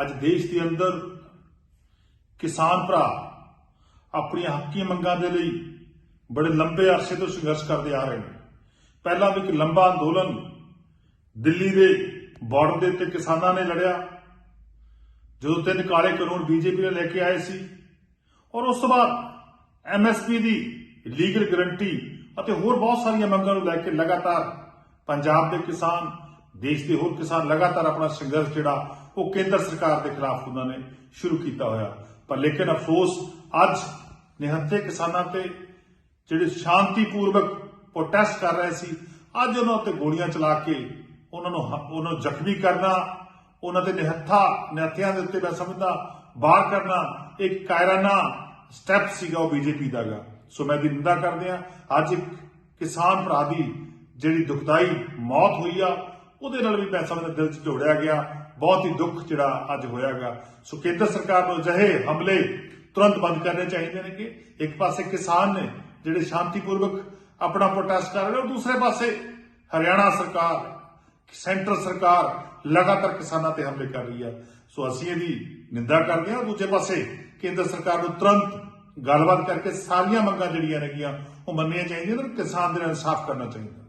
ਅੱਜ ਦੇਸ਼ ਦੇ ਅੰਦਰ ਕਿਸਾਨ ਭਰਾ ਆਪਣੀਆਂ ਹੱਕੀ ਮੰਗਾਂ ਦੇ ਲਈ ਬੜੇ ਲੰਬੇ ਅਰਸੇ ਤੋਂ ਸੰਘਰਸ਼ ਕਰਦੇ ਆ ਰਹੇ ਨੇ। ਪਹਿਲਾਂ ਵੀ ਇੱਕ ਲੰਬਾ ਅੰਦੋਲਨ ਦਿੱਲੀ ਦੇ ਬਾਰਡਰ ਦੇ ਉੱਤੇ ਕਿਸਾਨਾਂ ਨੇ ਲੜਿਆ। ਜਦੋਂ ਤਿੰਨ ਕਾਲੇ ਕਾਨੂੰਨ ਬੀਜੇਪੀ ਨੇ ਲੈ ਕੇ ਆਏ ਸੀ ਔਰ ਉਸ ਤੋਂ ਬਾਅਦ ਐਮਐਸਪੀ ਦੀ ਲੀਗਲ ਗਰੰਟੀ ਅਤੇ ਹੋਰ ਬਹੁਤ ਸਾਰੀਆਂ ਮੰਗਾਂ ਨੂੰ ਲੈ ਕੇ ਲਗਾਤਾਰ ਪੰਜਾਬ ਦੇ ਕਿਸਾਨ, ਦੇਸ਼ ਦੇ ਹੋਰ ਕਿਸਾਨ ਲਗਾਤਾਰ ਆਪਣਾ ਸੰਘਰਸ਼ ਜਿਹੜਾ ਉਹ ਕੇਂਦਰ ਸਰਕਾਰ ਦੇ ਖਿਲਾਫ ਉਹਨਾਂ ਨੇ ਸ਼ੁਰੂ ਕੀਤਾ ਹੋਇਆ। ਪਰ ਲੇਕਿਨ ਅਫਸੋਸ, ਅੱਜ ਨਿਹੱਥੇ ਕਿਸਾਨਾਂ ਤੇ ਜਿਹੜੇ ਸ਼ਾਂਤੀਪੂਰਵਕ ਪ੍ਰੋਟੈਸਟ ਕਰ ਰਹੇ ਸੀ, ਅੱਜ ਉਹਨਾਂ ਉੱਤੇ ਗੋਲੀਆਂ ਚਲਾ ਕੇ ਉਹਨਾਂ ਨੂੰ ਉਹਨਾਂ ਨੂੰ ਜ਼ਖਮੀ ਕਰਨਾ, ਉਹਨਾਂ ਦੇ ਨਿਹੱਥਾ, ਨਿਹੱਥਿਆਂ ਦੇ ਉੱਤੇ ਮੈਂ ਸਮਝਦਾ ਬਾਹਰ ਕਰਨਾ, ਇੱਕ ਕਾਇਰਾਨਾ ਸਟੈਪ ਸੀਗਾ ਉਹ ਬੀਜੇਪੀ ਦਾ ਗਾ। ਸੋ ਮੈਂ ਦੀ ਨਿੰਦਾ ਕਰਦੇ ਆ ਅੱਜ ਇੱਕ ਕਿਸਾਨ ਭਰਾ ਦੀ ਜਿਹੜੀ ਦੁਖਦਾਈ ਮੌਤ ਹੋਈ ਆ, ਉਹਦੇ ਨਾਲ ਵੀ ਮੈਂ ਸਮਝਦਾ ਦਿਲ 'ਚ ਜੋੜਿਆ ਗਿਆ। ਬਹੁਤ ਹੀ ਦੁੱਖ ਜਿਹੜਾ ਅੱਜ ਹੋਇਆਗਾ। ਸੋ ਕੇਂਦਰ ਸਰਕਾਰ ਨੂੰ ਅਜਿਹੇ ਹਮਲੇ ਤੁਰੰਤ ਬੰਦ ਕਰਨੇ ਚਾਹੀਦੇ ਨੇ ਕਿ ਇੱਕ ਪਾਸੇ ਕਿਸਾਨ ਨੇ ਜਿਹੜੇ ਸ਼ਾਂਤੀਪੂਰਵਕ ਆਪਣਾ ਪ੍ਰੋਟੈਸਟ ਕਰ ਰਹੇ ਨੇ ਔਰ ਦੂਸਰੇ ਪਾਸੇ ਹਰਿਆਣਾ ਸਰਕਾਰ, ਸੈਂਟਰ ਸਰਕਾਰ ਲਗਾਤਾਰ ਕਿਸਾਨਾਂ ਤੇ ਹਮਲੇ ਕਰ ਰਹੀ ਹੈ। ਸੋ ਅਸੀਂ ਇਹਦੀ ਨਿੰਦਾ ਕਰਦੇ ਹਾਂ। ਦੂਜੇ ਪਾਸੇ ਕੇਂਦਰ ਸਰਕਾਰ ਨੂੰ ਤੁਰੰਤ ਗੱਲਬਾਤ ਕਰਕੇ ਸਾਰੀਆਂ ਮੰਗਾਂ ਜਿਹੜੀਆਂ ਨੇਗੀਆਂ, ਉਹ ਮੰਨਣੀਆਂ ਚਾਹੀਦੀਆਂ ਤੇ ਕਿਸਾਨ ਦੇ ਨਾਲ ਇਨਸਾਫ ਕਰਨਾ ਚਾਹੀਦਾ।